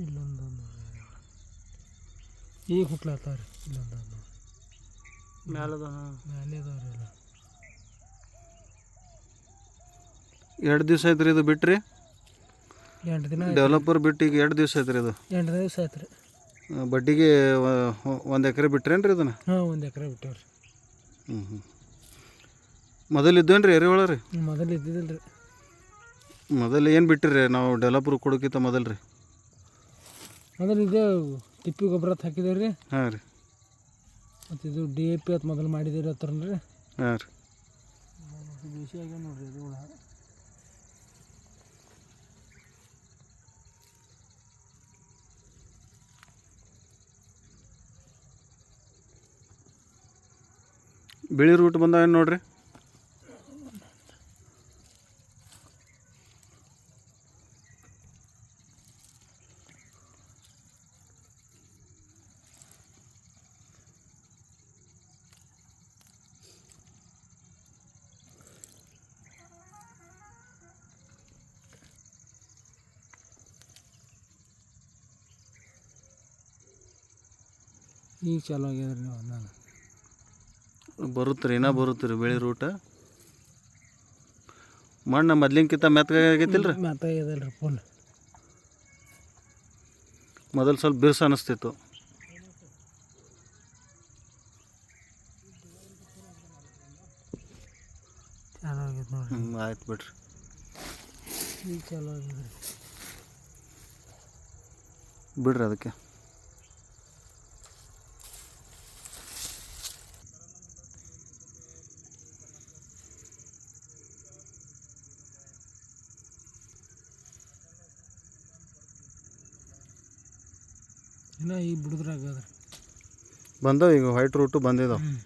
ಇಲ್ಲೊಂದು ಈಗ ಹುಟ್ಲತ್ತಾವ ರೀ ಇಲ್ಲೊಂದು ಮ್ಯಾಲದ ಮ್ಯಾಲೆ ಎಲ್ಲ. ಎರಡು ದಿವಸ ಆಯ್ತು ರೀ ಇದು ಬಿಟ್ರಿ? ಎಂಟು ದಿನ ಡೆವಲಪರ್ ಬಿಟ್ಟು ಈಗ ಎರಡು ದಿವಸ ಆಯ್ತು ರೀ ಇದು? ಎಂಟು ದಿವಸ ಆಯ್ತು ರೀ. ಬಡ್ಡಿಗೆ ಒಂದು ಎಕರೆ ಬಿಟ್ರೇನು ರೀ ಇದನ್ನು? ಹಾಂ ಒಂದು ಎಕರೆ ಬಿಟ್ಟೇವ್ರಿ. ಹ್ಞೂ ಹ್ಞೂ ಮೊದಲು ಇದ್ದೇನು ರೀ ಎರೆಹುಳ ರೀ? ಮೊದಲು ಇದ್ದಿದ್ದಿಲ್ಲ ರೀ ಮೊದಲು ಏನು ಬಿಟ್ಟಿರಿ ನಾವು ಡೆವಲಪರ್ ಕೊಡೋಕ್ಕಿಂತ ಮೊದಲು ರೀ ಮೊದಲು ಇದು ತಿಪ್ಪಿ ಗೊಬ್ಬರ ಹಾಕಿದೇವೆ ರೀ. ಹಾಂ ರೀ. ಮತ್ತು ಇದು ಡಿ ಎ ಪಿ ಅಂತ ಮೊದಲು ಮಾಡಿದ್ದೀರಿ ರೀ ಹಾಂ ರೀ. ಬೇಸಿ ಆಗ್ಯಾವ ನೋಡ್ರಿ ಇದು ಹುಳ ಬಿಳಿ ರೂಟ್ ಬಂದಾವೇನು ನೋಡ್ರಿ? ಈಗ ಚಾಲು ಆಗ್ಯದ ರೀ ನೀವು ನಾನು. ಬರುತ್ತೆ ರೀ ಇನ್ನೂ ಬರುತ್ತೆ ರೀ ಬಿಳಿ ರೂಟ. ಮಣ್ಣು ಮೊದ್ಲಿನ್ಕಿಂತ ಮೆತ್ತಗಾಗೈತಿಲ್ಲ ರೀ ಮೆತ್ತಾಗ್ಯದಲ್ಲ ರೀ ಫುಲ್ ಮೊದಲು ಸ್ವಲ್ಪ ಬಿರ್ಸು ಅನ್ನಿಸ್ತಿತ್ತು ಚಾಲು ಆಗ್ಯದ ನೋಡ್ರಿ. ಹ್ಞೂ ಆಯ್ತು ಬಿಡ್ರಿ. ಈಗ ಚಾಲು ಆಗ್ಯದ ರೀ ಬಿಡ್ರಿ ಅದಕ್ಕೆ. ಇನ್ನು ಈಗ ಬಿಡುದ್ರಾಗದ ರೀ ಬಂದವ ಈಗ ವೈಟ್ ರೂಟು ಬಂದಿದಾವೆ. ಹ್ಞೂ